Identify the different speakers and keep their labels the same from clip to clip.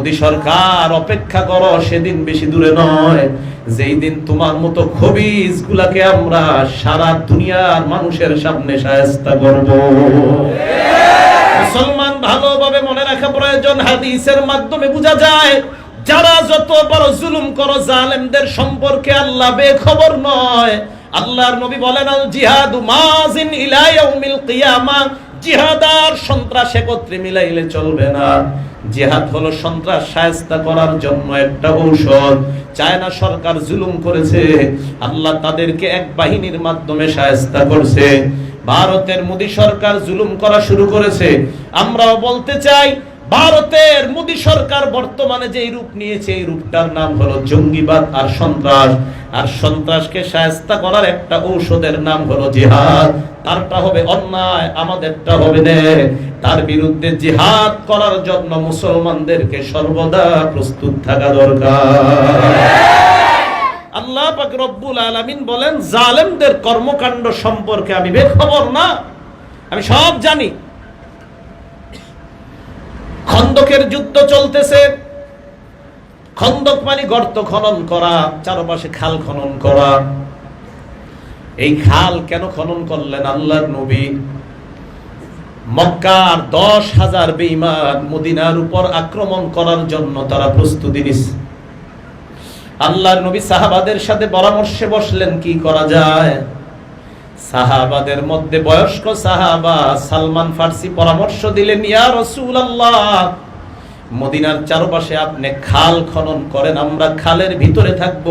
Speaker 1: মোদী সরকার, অপেক্ষা করো, সেদিন বেশি দূরে নয়। যেই দিন তোমার মতো খবিজ গুলাকে আমরা সারা দুনিয়ার মানুষের সামনে সায়স্তা করব। মুসলমান ভালোভাবে মনে রাখা প্রয়োজন, হাদিসের মাধ্যমে বোঝা যায়, যারা যত বড় জুলুম করো, জালেমদের সম্পর্কে আল্লাহ বেখবর নয়। আল্লাহর নবী বলেন, আল জিহাদু মাজিন ইলা ইয়াউমিল কিয়ামা জিহাদ আর সন্ত্রাস একত্রে মিলাইলে চলবে না। জিহাদ হলো সন্ত্রাস সায়স্তা করার জন্য একটা ঔষধ। চায়না সরকার জুলুম করেছে। আল্লাহ তাদেরকে এক বাহিনীর মাধ্যমে সায়স্তা করছে। ভারতের মোদী সরকার জুলুম করা শুরু করেছে। আমরাও বলতে চাই ভারতের মোদী সরকার বর্তমানে যে রূপ নিয়েছে, এই রূপটার নাম হলো জঙ্গিবাদ আর সন্ত্রাস। আর সন্ত্রাসকে সায়স্তা করার একটা ঔষধের নাম হলো জিহাদ। তারটা হবে অন্যায়, আমাদেরটা হবে নে তার বিরুদ্ধে জিহাদ করার জন্য মুসলমানদেরকে সর্বদা প্রস্তুত থাকা দরকার। আল্লাহ পাক রব্বুল আলামিন বলেন, জালেমদের কর্মকাণ্ড সম্পর্কে আমি বেখবর না। আমি সব জানি। খন্দকের যুদ্ধ চলতেছে। খন্দক মানে গর্ত খনন করা, চারপাশে খাল খনন করা। এই খাল কেন খনন করলেন আল্লাহর নবী? মক্কার দশ হাজার বেইমান মদিনার উপর আক্রমণ করার জন্য তারা প্রস্তুতি নিচ্ছে আল্লাহর নবী সাহাবাদের সাথে পরামর্শে বসলেন, কি করা যায়? সাহাবাদের মধ্যে বয়স্ক সাহাবা সালমান ফার্সি পরামর্শ দিলেন, ইয়া আল্লাহ মদিনার চারপাশে আপনি খাল খনন করেন, আমরা খালের ভিতরে থাকব,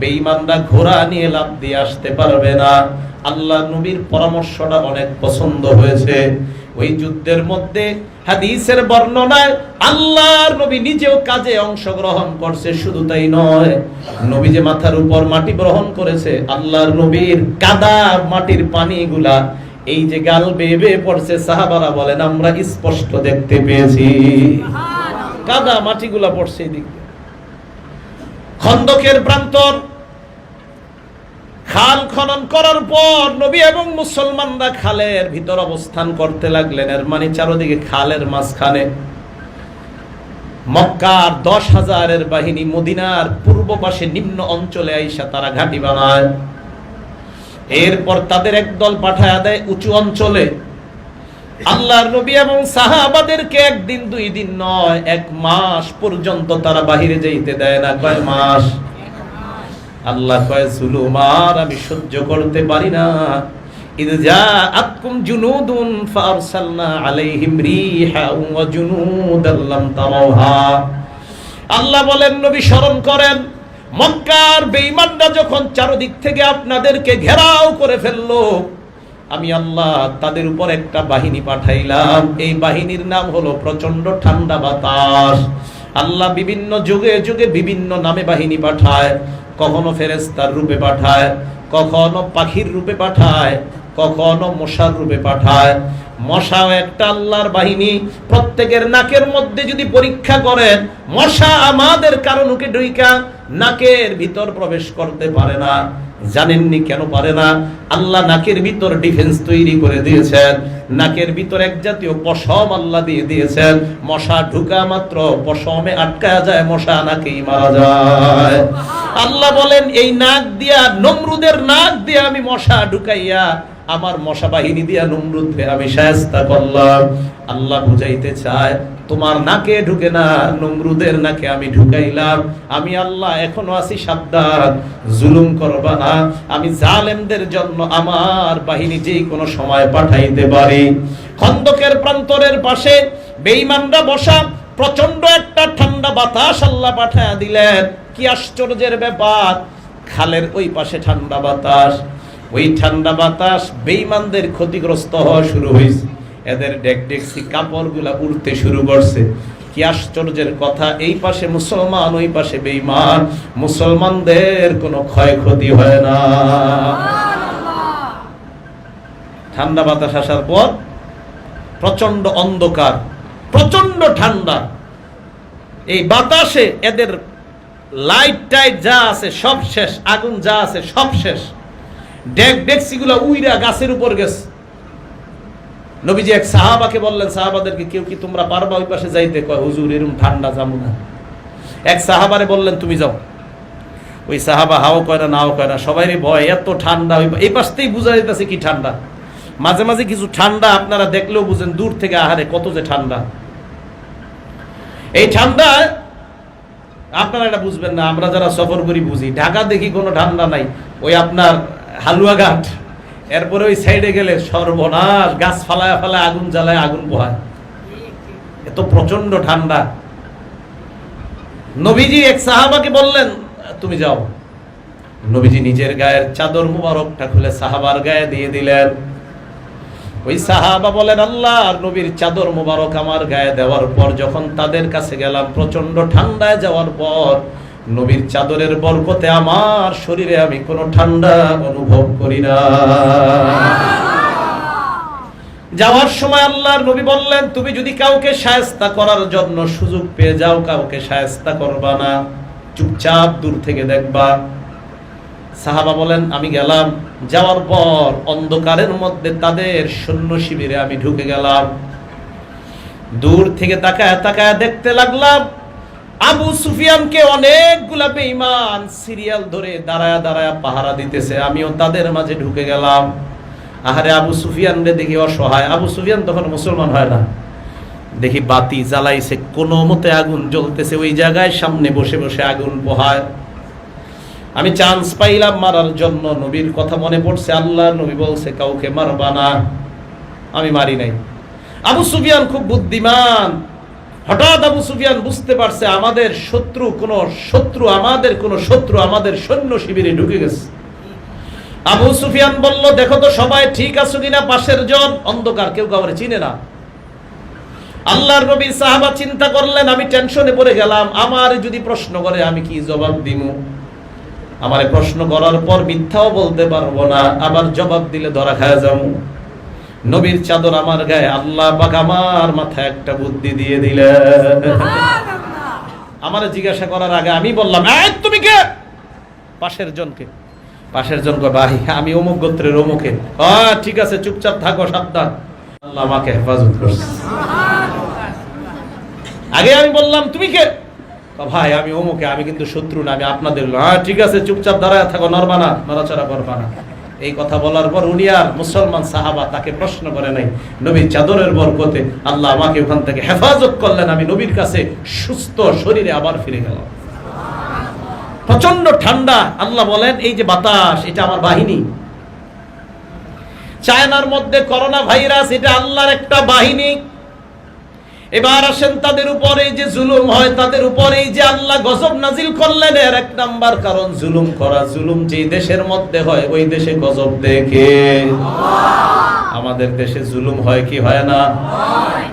Speaker 1: বেঈমানরা ঘোড়া নিয়ে লাভ দিয়ে আসতে পারবে না। আল্লাহ নবীর পরামর্শটা অনেক পছন্দ হয়েছে। ওই যুদ্ধের মধ্যে হাদিসের বর্ণনায় আল্লাহর নবী নিজেও কাজে অংশগ্রহণ করছে শুধু তাই নয়। নবী যে মাথার উপর মাটি গ্রহণ করেছে আল্লাহর নবীর কাদা মাটির পানিগুলা এই যে গাল বেয়ে বেয়ে পড়ছে সাহাবারা বলেন আমরা স্পষ্ট দেখতে পেয়েছি। কাদা মাটিগুলা পড়ছে এই দিক খন্দকের প্রান্তর খাল খনন করার পর নবী এবং মুসলমানরা খালের ভিতর অবস্থান করতে লাগলেন। এর মানে চারোদিকে খালের মাঝখানে। মক্কার দশ হাজারের বাহিনী মদিনার পূর্ব পাশে নিম্ন অঞ্চলে আইসা তারা ঘাঁটি বানায়। এরপর তাদের একদল পাঠায় দেয় উঁচু অঞ্চলে। আল্লাহর নবী এবং সাহাবাদেরকে একদিন, দুই দিন নয়, এক মাস পর্যন্ত তারা বাহিরে যাইতে দেয় না। কয় মাস? আল্লাহ কয়, জুলুমার আমি সহ্য করতে পারি না। ইদ জাআতকুম জুনুদুন ফারসালনা আলাইহিম রিহা ওয়া জুনুদান লাম তারাওহা। আল্লাহ বলেন, নবী স্মরণ করেন, মক্কার বেঈমানরা যখন চারদিক থেকে আপনাদেরকে ঘেরাও করে ফেলল, আমি আল্লাহ তাদের উপর একটা বাহিনী পাঠাইলাম। এই বাহিনীর নাম হলো প্রচণ্ড ঠান্ডা বাতাস। আল্লাহ বিভিন্ন যুগে যুগে বিভিন্ন নামে বাহিনী পাঠায়। কখনো ফেরেস্তার রূপে পাঠায়, কখনো পাখির রূপে পাঠায়, কখনো মশার রূপে পাঠায়। মশা একটা আল্লাহর বাহিনী, প্রত্যেকের নাকের মধ্যে যদি পরীক্ষা করেন, মশা আমাদের কারণ উকে ডুইকা নাকের ভিতর প্রবেশ করতে পারে না, জানেননি কেন পারে না? আল্লাহ নাকের ভিতর ডিফেন্স তৈরি করে দিয়েছেন, নাকের ভিতর এক জাতীয় পশম আল্লাহ দিয়ে দিয়েছেন, মশা ঢুকা মাত্র পশমে আটকা যায়, মশা নাকেই মারা যায়। আল্লাহ বলেন, এই নাক দিয়া, নমরুদের নাক দিয়ে আমি মশা ঢুকাইয়া আমার মশা বাহিনী দিয়া নমরুদকে আমি সায়স্তা করলাম। আল্লাহ বুঝাইতে চায় তোমার নাকে ঢুকে না, নমরুদের নাকে আমি ঢুকাইলাম। আমি আল্লাহ, এখনও আছি সাবধান, জুলুম করবা না। আমি জালেমদের জন্য আমার বাহিনী যেই কোনো সময় পাঠাইতে পারি। খন্দকের প্রান্তরের পাশে বেঈমানরা বসা প্রচণ্ড একটা ঠান্ডা বাতাস আল্লাহ পাঠায় দিলেন। কি আশ্চর্যের ব্যাপার, খালের ওই পাশে ঠান্ডা বাতাস। ওই ঠান্ডা বাতাস বেইমানদের ক্ষতিগ্রস্ত হওয়া শুরু হয়েছে এদের ডেক ডেকসি কাপড়গুলা উড়তে শুরু করছে। কি আশ্চর্যের কথা, এই পাশে মুসলমান, ওই পাশে বেঈমান। মুসলমানদের কোনো ক্ষয়ক্ষতি হয় না। ঠান্ডা বাতাস আসার পর প্রচণ্ড অন্ধকার প্রচণ্ড ঠান্ডা। এই বাতাসে এদের লাইট টাইট যা আছে সব শেষ, আগুন যা আছে সব শেষ। ডেক ডেক্সিগুলো উইরা গাছের উপর গেছে। নবীজি এক সাহাবাকে বললেন, সাহাবাদেরকে কেউ কি তোমরা পারবা ওই পাশে যাইতে? কয়, হুজুর এরকম ঠান্ডা যাব না। এক সাহাবারে বললেন, তুমি যাও। ওই সাহাবা হাও কয় না, নাও কয় না সবারই ভয়, এত ঠান্ডা এই পাশতেই বোঝা যাইতেছে কি ঠান্ডা। মাঝে মাঝে কিছু ঠান্ডা আপনারা দেখলেও বুঝেন, দূর থেকে আহারে কত যে ঠান্ডা। এই ঠান্ডা, আপনারা এটা বুঝবেন না, আমরা যারা সফর করি বুঝি। ঢাকা দেখি কোনো ঠান্ডা নাই, ওই আপনার হালুয়াঘাট। এরপরে ওই সাইডে গেলে সর্বনাশ গাছ ফালায় ফালায় আগুন জ্বালায় আগুন পোহায়। এত প্রচণ্ড ঠান্ডা। নবীজি এক সাহাবাকে বললেন, তুমি যাও। নবীজি নিজের গায়ের চাদর মুবারকটা খুলে সাহাবার গায়ে দিয়ে দিলেন। ওই সাহাবা বলেন, আল্লাহ নবীর চাদর মুবারক আমার গায়ে দেওয়ার পর যখন তাদের কাছে গেলাম প্রচণ্ড ঠান্ডায় যাওয়ার পর নবীর চাদরের বরকতে আমার শরীরে আমি কোনো ঠান্ডা অনুভব করি না। যাওয়ার সময় আল্লাহর নবী বললেন, তুমি যদি কাউকে সায়স্তা করার জন্য সুযোগ পেয়ে যাও, কাউকে সায়স্তা করবা না। চুপচাপ দূর থেকে দেখবা। সাহাবা বলেন, আমি গেলাম। যাওয়ার পর অন্ধকারের মধ্যে তাদের সৈন্য শিবিরে আমি ঢুকে গেলাম। দূর থেকে তাকায় তাকায় দেখতে লাগলাম আবু সুফিয়ানকে অনেকগুলা বেঈমান সিরিয়াল ধরে দাঁড়ায়া দাঁড়ায়া পাহারা দিতেছে। আমিও তাদের মাঝে ঢুকে গেলাম। আহারে আবু সুফিয়ান রে দেখি অসহায়। আবু সুফিয়ান তখন মুসলমান হয় না। দেখি বাতি জ্বালাইছে, কোনো মতে আগুন জ্বলতেছে। ওই জায়গায় সামনে বসে বসে আগুন পোহায়। আমি চান্স পাইলাম মারার জন্য। নবীর কথা মনে পড়ছে, আল্লাহ নবী বলছে, কাউকে মারবা না। আমি মারি নাই। আবু সুফিয়ান খুব বুদ্ধিমান। হঠাৎ আবু সুফিয়ান বুঝতে পারছে আমাদের শত্রু কোন শত্রু, আমাদের কোন শত্রু, আমাদের সৈন্য শিবিরে ঢুকে গেছে। আবু সুফিয়ান বলল, দেখো তো সবাই ঠিক আছো কিনা? পাশের জন অন্ধকার, কেউ কাউরে চিনে না। আল্লাহর নবী সাহাবা চিন্তা করলেন, আমি টেনশনে পড়ে গেলাম। আমার যদি প্রশ্ন করে, আমি কি জবাব দিমু? আমারে প্রশ্ন করার পর মিথ্যাও বলতে পারব না, আবার জবাব দিলে ধরা খায় যাব। নবীর চাদর আমার গায়ে আল্লাহ পাক আমার মাথায় একটা বুদ্ধি দিয়ে দিলেন আমার জিজ্ঞাসা করার আগে আমি বললাম তুমি কে? পাশের জনকে। পাশের জন ভাই আমি অমুক গোত্রের অমুকে। "আহ, ঠিক আছে চুপচাপ থাকো সাবধান। আল্লাহ আমাকে হেফাজত করছে। আগে আমি বললাম তুমি কে? ভাই আমি অমুকে আমি কিন্তু শত্রু না আমি আপনাদের হ্যাঁ ঠিক আছে চুপচাপ দাঁড়ায় থাকো নরবানা নড়াচড়া করবা না। এই কথা বলার পর উনি আর মুসলমান সাহাবা তাকে প্রশ্ন করে নাই, নবীর চাদরের বরকতে আল্লাহ আমাকে ওখান থেকে হেফাজত করলেন, আমি নবীর কাছে সুস্থ শরীরে আবার ফিরে গেলাম। প্রচণ্ড ঠান্ডা, আল্লাহ বলেন, এই যে বাতাস, এটা আমার বাহিনী। চায়নার মধ্যে করোনা ভাইরাস, এটা আল্লাহর একটা বাহিনী। এবার আসেন তাদের উপরে, যে জুলুম হয় তাদের উপরে যে আল্লাহ গজব নাজিল করলেন, এর এক নাম্বার কারণ জুলুম করা। জুলুম যে দেশের মধ্যে হয়, ওই দেশে গজব দেখে। আমাদের দেশে জুলুম হয় কি হয় না?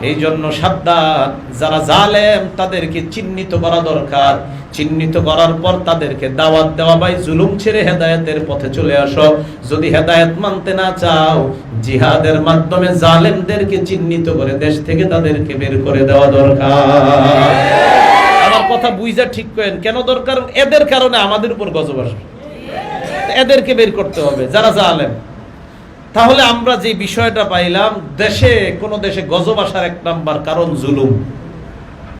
Speaker 1: এই জন্য সাবধান, যারা জালেম, তাদেরকে চিহ্নিত করা দরকার। চিহ্নিত করার পর তাদেরকে দাওয়াত দেওয়া। ভাই, জুলুম ছেড়ে হেদায়েতের পথে চলে আসো। যদি হেদায়েত মানতে না চাও, জিহাদের মাধ্যমে জালেমদেরকে চিহ্নিত করে দেশ থেকে তাদেরকে বের করে দেওয়া দরকার। আমার কথা বুঝা ঠিক করেন। কেন দরকার? এদের কারণে আমাদের উপর গজব আসবে। এদেরকে বের করতে হবে, যারা জালেম। তাহলে আমরা যে বিষয়টা পাইলাম, দেশে, কোন দেশে গজব আসার এক নাম্বার কারণ জুলুম।